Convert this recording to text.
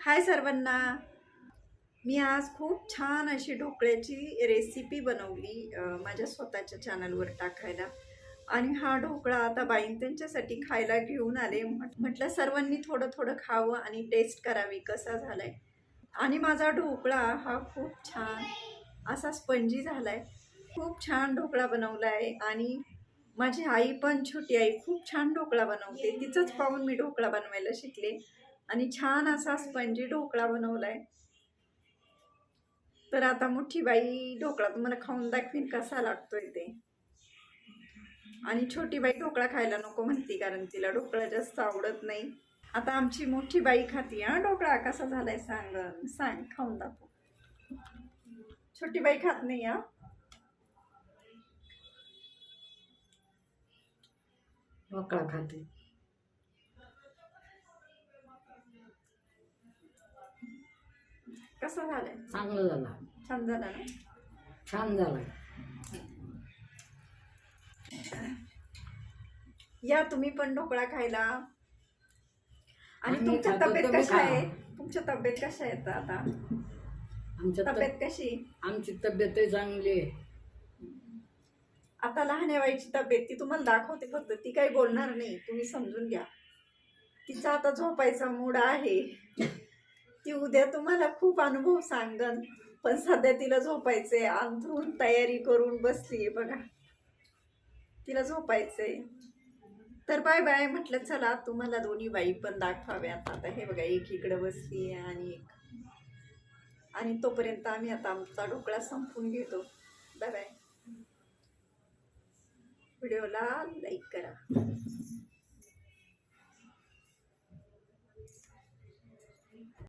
हाय सर्वांना. मी आज खूप छान अशी ढोकळ्याची रेसिपी बनवली माझ्या स्वतःच्या चॅनलवर टाकायला. आणि हा ढोकळा आता बाईन त्यांच्यासाठी खायला घेऊन आले. म्हटलं सर्वांनी थोडं थोडं खावं आणि टेस्ट करावी कसा झालाय. आणि माझा ढोकळा हा खूप छान असा स्पंजी झालाय. खूप छान ढोकळा बनवलाय आणि माझी आई पण छोटी आई खूप छान ढोकळा बनवते. तिचंच पाहून मी ढोकळा बनवायला शिकले. आणि छान असा स्पंजी ढोकळा बनवलाय. तर आता मोठी बाई ढोकळा तुम्हाला खाऊन दाखवीन कसा लागतोय ते. आणि छोटी बाई ढोकळा खायला नको म्हणते कारण तिला ढोकळा जास्त आवडत नाही. आता आमची मोठी बाई खाती हा ढोकळा कसा झालाय सांग सांग खाऊन दाखव. छोटी बाई खात नाही हा? ढोकळा खाते. कसा झालाय? चांगलं झाला. छान झाला ना? छान झाला. या तुम्ही पण ढोकळा खायला. आणि आम्ही तुमच्या खातो, तब्येत तुम्ही कशा आहे. तुमच्या तब्येत कशा आहेत आता? आमच्या तब्येत तब- कशी? आमची तब्येतही चांगली आहे. आता लहान बाईची तब्येत ती तुम्हाला दाखवते फक्त ती काही बोलणार नाही तुम्ही समजून घ्या. तिचा आता झोपायचा मूड आहे. ती उद्या तुम्हाला खूप अनुभव सांगन. पण सध्या तिला झोपायचंय. अंथरून तयारी करून बसलीये बघा. तिला झोपायचंय. तर बाय बाय म्हटलं चला तुम्हाला दोन्ही बाई पण दाखवाव्यात. आता हे बघा एक इकडं बसली आणि एक. आणि तोपर्यंत आम्ही आता आमचा ढोकळा संपून घेतो. बाय बाय व्हिडिओला लाईक करा.